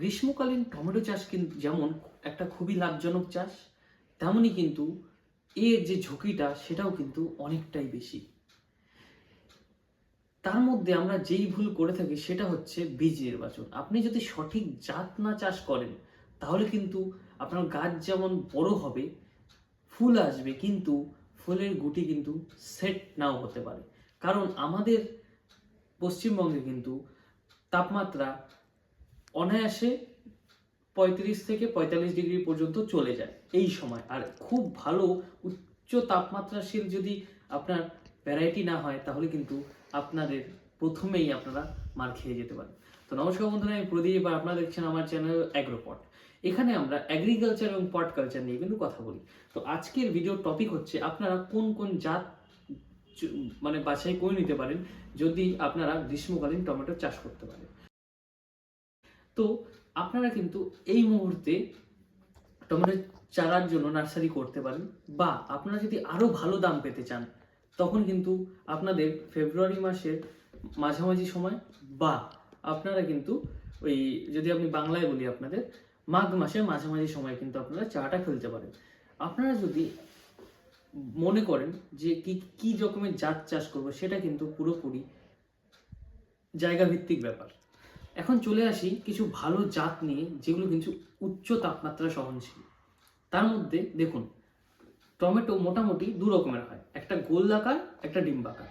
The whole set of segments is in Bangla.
গ্রীষ্মকালীন টমেটো চাষ কিন্তু যেমন একটা খুবই লাভজনক চাষ, তেমনই কিন্তু এর যে ঝুঁকিটা সেটাও কিন্তু অনেকটাই বেশি। তার মধ্যে আমরা যেই ভুল করে থাকি সেটা হচ্ছে বীজ নির্বাচন। আপনি যদি সঠিক জাত না চাষ করেন, তাহলে কিন্তু আপনার গাছ যেমন বড় হবে, ফুল আসবে, কিন্তু ফুলের গুটি কিন্তু সেট নাও হতে পারে। কারণ আমাদের পশ্চিমবঙ্গে কিন্তু তাপমাত্রা অনায়াসে পঁয়ত্রিশ থেকে পঁয়তাল্লিশ ডিগ্রি পর্যন্ত চলে যায় এই সময়। আর খুব ভালো উচ্চ তাপমাত্রাশীল যদি আপনার ভ্যারাইটি না হয়, তাহলে কিন্তু আপনাদের প্রথমেই আপনারা মার খেয়ে যেতে পারেন। তো নমস্কার বন্ধুরা, আমি প্রদীপ আপনারা দেখছেন আমার চ্যানেল অ্যাগ্রোপট এখানে আমরা অ্যাগ্রিকালচার এবং পট কালচার নিয়ে কিন্তু কথা বলি। তো আজকের ভিডিওর টপিক হচ্ছে আপনারা কোন কোন জাত মানে বাছাই করে নিতে পারেন, যদি আপনারা গ্রীষ্মকালীন টমেটো চাষ করতে পারেন। তো আপনারা কিন্তু এই মুহূর্তে টমেটো চারার জন্য নার্সারি করতে পারেন বা আপনারা যদি আরও ভালো দাম পেতে চান, তখন কিন্তু আপনাদের ফেব্রুয়ারি মাসের মাঝামাঝি সময় বা আপনারা কিন্তু ওই যদি আমি বাংলায় বলি আপনাদের, মাঘ মাসের মাঝামাঝি সময় কিন্তু আপনারা চাটা ফেলতে পারেন। আপনারা যদি মনে করেন যে কি কি রকমের জাত চাষ করব সেটা কিন্তু পুরোপুরি জায়গা ভিত্তিক ব্যাপার। এখন চলে আসি কিছু ভালো জাত নিয়ে, যেগুলো কিন্তু উচ্চ তাপমাত্রা সহনশীল। তার মধ্যে দেখুন, টমেটো মোটামুটি দু রকমের হয়। একটা গোলাকার একটা ডিম্বাকার।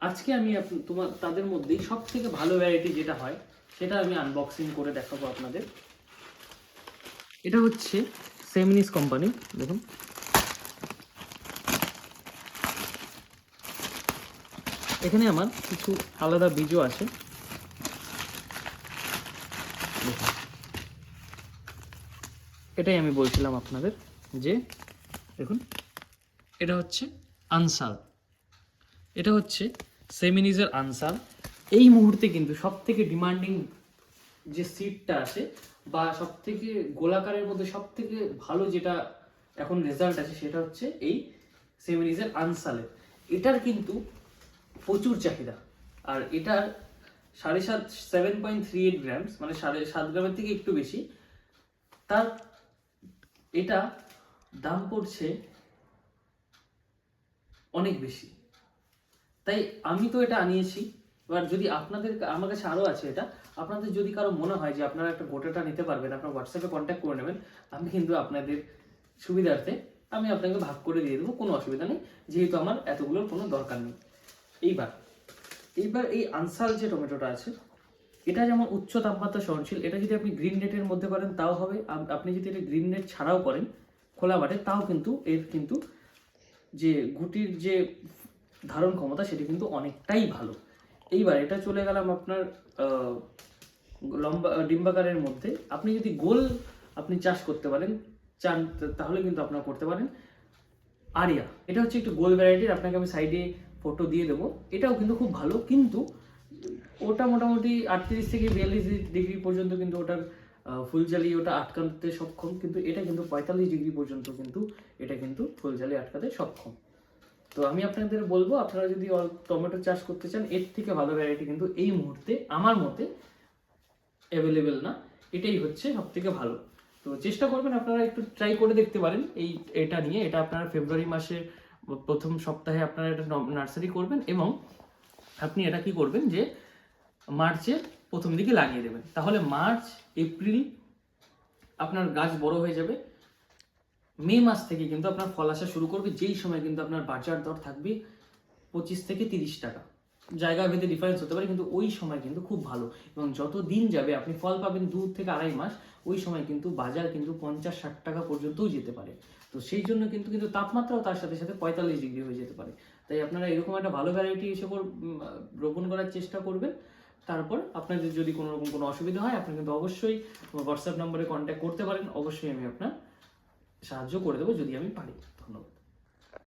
আজকে আমি তোমার, তাদের মধ্যেই সব থেকে ভালো ভ্যারাইটি যেটা হয়, সেটা আমি আনবক্সিং করে দেখাবো আপনাদের। এটা হচ্ছে সেমিনিস কোম্পানি দেখুন। এখানে আমার কিছু আলাদা বীজও আছে। দেখুন। এটাই আমি বলছিলাম আপনাদের যে, দেখুন, এটা হচ্ছে আনসাল। এটা হচ্ছে সেমিনিজের আনসাল। এই মুহূর্তে কিন্তু সব থেকে ডিমান্ডিং যে সিটটা আছে বা সব থেকে গোলাকারের মধ্যে সব থেকে ভালো যেটা এখন রেজাল্ট আছে সেটা হচ্ছে এই সেমিনিজের আনসালের। এটার কিন্তু প্রচুর চাহিদা। আর এটার সাড়ে সাত seven point three eight grams মানে সাড়ে সাত গ্রামের থেকে একটু বেশি। তার এটা দাম পড়ছে অনেক বেশি। তাই আমি তো এটা আনিয়েছি। এবার যদি আপনাদের, আমার কাছে আরও আছে এটা। আপনাদের যদি কারও মনে হয় যে আপনারা একটা গোটাটা নিতে পারবেন, আপনার হোয়াটসঅ্যাপে কন্ট্যাক্ট করে নেবেন। আমি কিন্তু আপনাদের সুবিধার্থে আমি আপনাকে ভাগ করে দিয়ে দেবো, কোনো অসুবিধা নেই। যেহেতু আমার এতগুলোর কোনো দরকার নেই। এইবার এইবার এই আনসাল যে টমেটোটা আছে, এটা যেমন উচ্চ তাপমাত্রা সহনশীল, এটা যদি আপনি গ্রিন নেটের মধ্যে করেন, তাও হবে। আপনি যদি এটা গ্রিন নেট ছাড়াও করেন, খোলা মাঠে, তাও কিন্তু এর কিন্তু যে গুটির যে ধারণ ক্ষমতা, সেটি কিন্তু অনেকটাই ভালো। এইবার এটা চলে গেলাম আপনার লম্বা, ডিম্বাকারের মধ্যে। আপনি যদি গোল আপনি চাষ করতে পারেন, চান তাহলে কিন্তু আপনারা করতে পারেন। আরিয়া, এটা হচ্ছে একটু গোল ভ্যারাইটির আপনাকে আমি সাইডে ফটো দিয়ে দেবো। এটাও কিন্তু খুব ভালো। কিন্তু ওটা মোটামুটি আটত্রিশ থেকে বিয়াল্লিশ ডিগ্রি পর্যন্ত কিন্তু ওটার আহ, ফুলজালি ওটা আটকাতে সক্ষম। কিন্তু এটা কিন্তু পঁয়তাল্লিশ ডিগ্রি পর্যন্ত কিন্তু এটা কিন্তু ফুল ফুলজালি আটকাতে সক্ষম। তো আমি আপনাদের বলব আপনারা যদি টমেটো চাষ করতে চান এর থেকে ভালো ভ্যারাইটি কিন্তু এই মুহূর্তে আমার মতে অ্যাভেলেবেল না। এটাই হচ্ছে সব থেকে ভালো। তো চেষ্টা করবেন আপনারা একটু ট্রাই করে দেখতে পারেন। এই এটা নিয়ে এটা আপনারা ফেব্রুয়ারি মাসের প্রথম সপ্তাহে আপনারা এটা নার্সারি করবেন এবং আপনি এটা কি করবেন যে মার্চের প্রথম দিকে লাগিয়ে দেবেন। তাহলে মার্চ, এপ্রিল আপনার গাছ বড় হয়ে যাবে। মে মাস থেকে কিন্তু আপনার ফল আসা শুরু করবে। যেই সময় কিন্তু আপনার বাজার দর থাকবে পঁচিশ থেকে তিরিশ টাকা। জায়গা ভেদে ডিফারেন্স হতে পারে, কিন্তু ওই সময় কিন্তু খুব ভালো। এবং যত দিন যাবে, আপনি ফল পাবেন দু থেকে আড়াই মাস, ওই সময় কিন্তু বাজার কিন্তু পঞ্চাশ ষাট টাকা পর্যন্তও যেতে পারে। তো সেই জন্য কিন্তু কিন্তু তাপমাত্রাও তার সাথে সাথে পঁয়তাল্লিশ ডিগ্রি হয়ে যেতে পারে। তাই আপনারা এরকম একটা ভালো ভ্যারাইটি হিসেবে রোপণ করার চেষ্টা করবেন। তারপর আপনাদের যদি কোনো রকম কোনো অসুবিধা হয়, আপনি কিন্তু অবশ্যই হোয়াটসঅ্যাপ নম্বরে কন্ট্যাক্ট করতে পারেন। অবশ্যই আমি আপনার সাহায্য করে দেবো যদি আমি পারি। ধন্যবাদ।